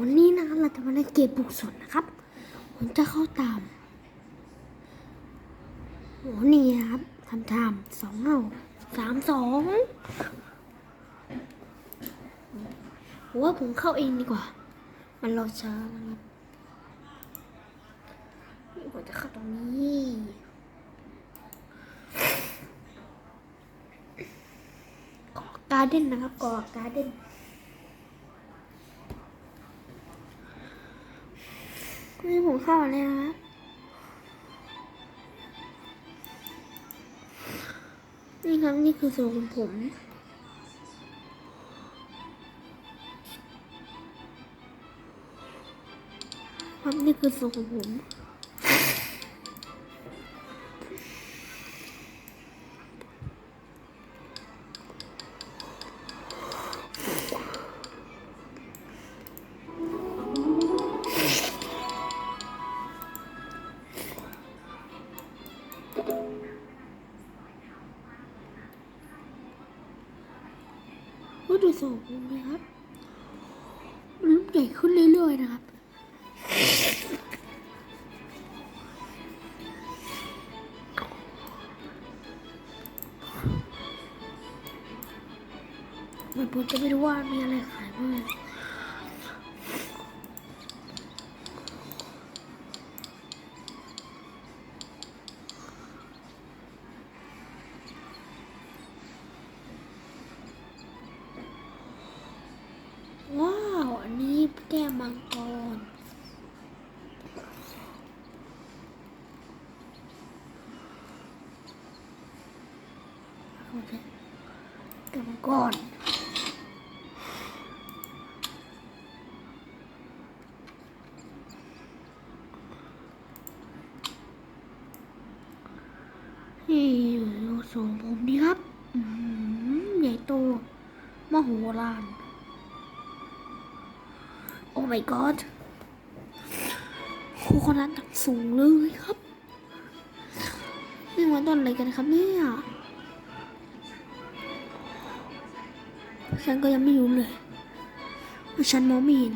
วันนี้นะครับเราจะมาเล่นเกมบุกสนนะครับ ผมจะเข้าตามโอ้นี่ครับทำตามสองเอาสามสองผมว่าผมเข้าเองดีกว่า มันรอช้านะครับผมจะเข้าตรงนี้กอการ์เด้นนะครับกอการ์เด้น นี่ผมเข้ามาแล้วนะนี่ครับนี่คือโซนของผมครับนี่คือโซนของผม ก็ดูส่งนะครับมันใหญ่ขึ้นเรื่อยๆนะครับมันผมจะไม่รู้ว่ามีอะไรขายบ้าง มังกรโอเคก้วมังกรนี่อยู่ส่งผมดีครับใหญ่โตมโหฬาร โอ้ my god ครูคนนั้นตักสูงเลยครับนี่มันต้นอะไรกันครับเนี่ยฉันก็ยังไม่รู้เลยว่าฉันมองไม่เห็น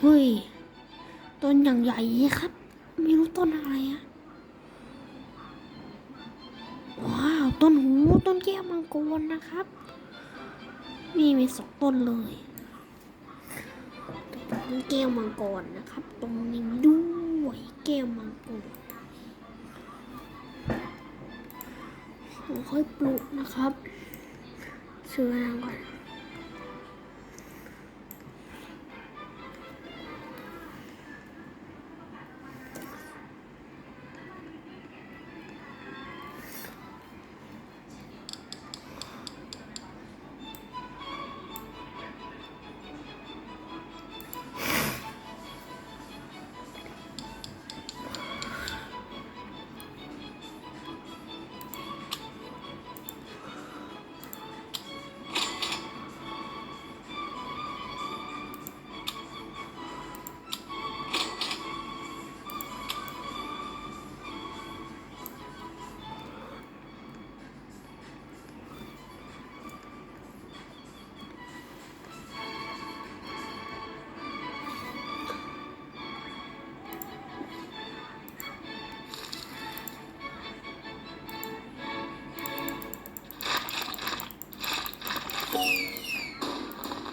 เฮ้ยต้นอย่างใหญ่ครับ ไม่รู้ต้นอะไรอะ ต้นหูต้นแก้วมังกรนะครับ นี่มีสองต้นเลยต้นแก้วมังกรนะครับ ตรงนี้ด้วยแก้วมังกรผมค่อยปลูกนะครับซื้อน้ำก่อน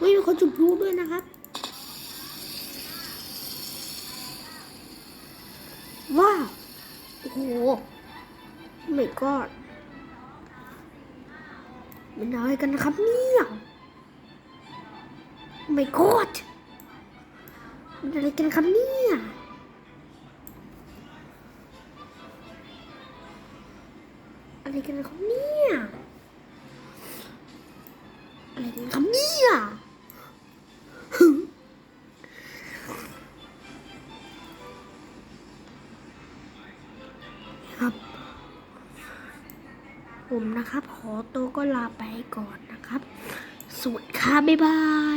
ฮ้ยมีคนจุดพลุด้วยนะครับ ว้าวโอ้โหไม่กอดมันอะไรกันนะครับเนี่ยไม่กอดมันอะไรกันครับเนี่ยอะไรกันนะครับเนี่ยอะไรกันครับเนี่ย ครับ ผมนะครับ ขอตัวก็ลาไปก่อนนะครับ สวัสดีค่ะบ๊ายบาย